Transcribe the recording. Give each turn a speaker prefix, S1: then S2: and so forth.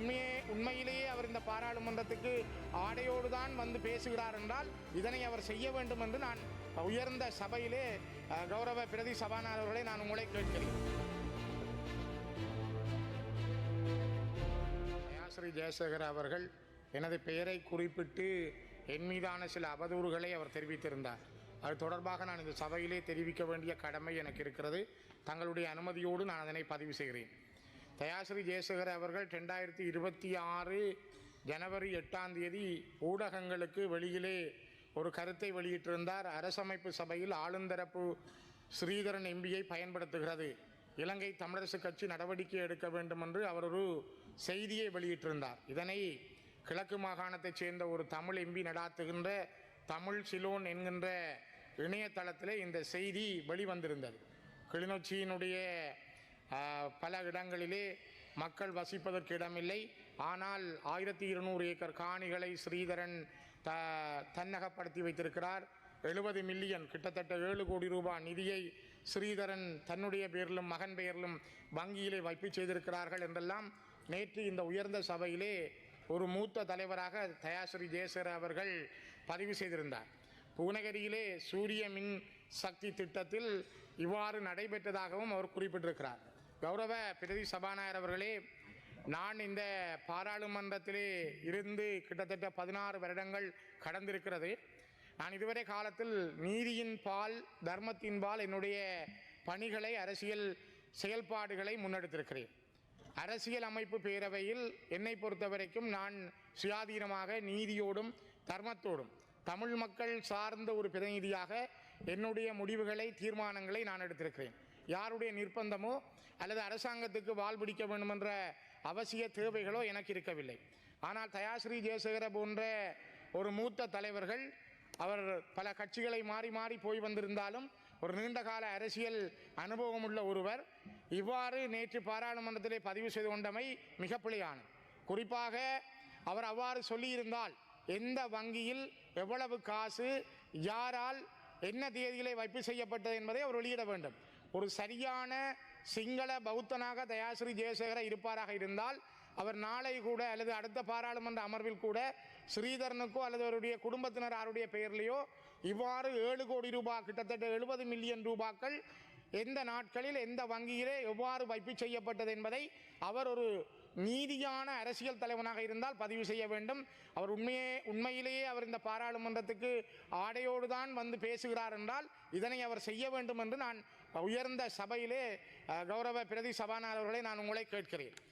S1: உண்மையே உண்மையிலேயே அவர் இந்த பாராளுமன்றத்துக்கு ஆடையோடு தான் வந்து பேசுகிறார் என்றால் இதனை அவர் செய்ய வேண்டும் என்று நான் உயர்ந்த சபையிலே கௌரவ பிரதி சபாநாயகர் நான் உங்களை கேட்கிறேன். தயாஸ்ரீ ஜெயசேகர் அவர்கள் எனது பெயரை குறிப்பிட்டு என் மீதான சில அவதூறுகளை அவர் தெரிவித்திருந்தார். அது தொடர்பாக நான் இந்த சபையிலே தெரிவிக்க வேண்டிய கடமை எனக்கு இருக்கிறது. தங்களுடைய அனுமதியோடு நான் அதனை பதிவு செய்கிறேன். தயாஸ்ரீ ஜெயசேகர் அவர்கள் ரெண்டாயிரத்தி இருபத்தி ஆறு ஜனவரி எட்டாம் தேதி ஊடகங்களுக்கு வெளியிலே ஒரு கருத்தை வெளியிட்டிருந்தார். அரசமைப்பு சபையில் ஆளுந்தரப்பு ஸ்ரீதரன் எம்பியை பயன்படுத்துகிறது. இலங்கை தமிழரசு கட்சி நடவடிக்கை எடுக்க வேண்டும் என்று அவர் ஒரு செய்தியை வெளியிட்டிருந்தார். இதனை கிழக்கு மாகாணத்தைச் சேர்ந்த ஒரு தமிழ் எம்பி நடாத்துகின்ற தமிழ் சிலோன் என்கின்ற இணையதளத்தில் இந்த செய்தி வெளிவந்திருந்தது. கிளிநொச்சியினுடைய பல இடங்களிலே மக்கள் வசிப்பதற்கு இடமில்லை. ஆனால் ஆயிரத்தி இருநூறு ஏக்கர் காணிகளை ஸ்ரீதரன் த தன்னகப்படுத்தி வைத்திருக்கிறார். எழுபது மில்லியன் கிட்டத்தட்ட ஏழு கோடி ரூபாய் நிதியை ஸ்ரீதரன் தன்னுடைய பேரிலும் மகன் பெயரிலும் வங்கியிலே வைப்பு செய்திருக்கிறார்கள் என்றெல்லாம் நேற்று இந்த உயர்ந்த சபையிலே ஒரு மூத்த தலைவராக தயாஸ்ரீ ஜெயசேகர் அவர்கள் பதிவு செய்திருந்தார். புவனகிரியிலே சூரிய மின் சக்தி திட்டத்தில் இவ்வாறு நடைபெற்றதாகவும் அவர் குறிப்பிட்டிருக்கிறார். கௌரவ பிரதி சபாநாயகர் அவர்களே நான் இந்த பாராளுமன்றத்திலே இருந்து கிட்டத்தட்ட பதினாறு வருடங்கள் கடந்திருக்கிறது. நான் இதுவரை காலத்தில் நீதியின் பால் தர்மத்தின் பால் என்னுடைய பணிகளை அரசியல் செயல்பாடுகளை முன்னெடுத்திருக்கிறேன். அரசியல் அமைப்பு பேரவையில் என்னை பொறுத்த வரைக்கும் நான் சுயாதீனமாக நீதியோடும் தர்மத்தோடும் தமிழ் மக்கள் சார்ந்த ஒரு பிரதிநிதியாக என்னுடைய முடிவுகளை தீர்மானங்களை நான் எடுத்திருக்கிறேன். யாருடைய நிர்பந்தமோ அல்லது அரசாங்கத்துக்கு வால் பிடிக்க வேண்டுமென்ற அவசிய தேவைகளோ எனக்கு இருக்கவில்லை. ஆனால் தயாஸ்ரீ ஜெயசேகர போன்ற ஒரு மூத்த தலைவர்கள் அவர் பல கட்சிகளை மாறி மாறி போய் வந்திருந்தாலும் ஒரு நீண்ட கால அரசியல் அனுபவம் உள்ள ஒருவர் இவ்வாறு நேற்று பாராளுமன்றத்திலே பதிவு செய்து கொண்டமை மிக பிழையானது. குறிப்பாக அவர் அவ்வாறு சொல்லியிருந்தால் எந்த வங்கியில் எவ்வளவு காசு யாரால் என்ன தேதியிலே வைப்பு செய்யப்பட்டது என்பதை அவர் வெளியிட வேண்டும். ஒரு சரியான சிங்கள பௌத்தனாக தயாஸ்ரீ ஜெயசேகர இருப்பாராக இருந்தால் அவர் நாளை கூட அல்லது அடுத்த பாராளுமன்ற அமர்வில் கூட ஸ்ரீதரனுக்கோ அல்லது அவருடைய குடும்பத்தினர் அவருடைய பெயர்லேயோ இவ்வாறு ஏழு கோடி ரூபாய் கிட்டத்தட்ட எழுபது மில்லியன் ரூபாக்கள் எந்த நாட்களில் எந்த வங்கியிலே எவ்வாறு வைப்பு செய்யப்பட்டது என்பதை அவர் ஒரு நீதியான அரசியல் தலைவனாக இருந்தால் பதிவு செய்ய வேண்டும். அவர் உண்மையே உண்மையிலேயே அவர் இந்த பாராளுமன்றத்துக்கு ஆடையோடு தான் வந்து பேசுகிறார் என்றால் இதனை அவர் செய்ய வேண்டும் என்று நான் உயர்ந்த சபையிலே கௌரவ பிரதி சபாநாயகர் நான் உங்களை கேட்கிறேன்.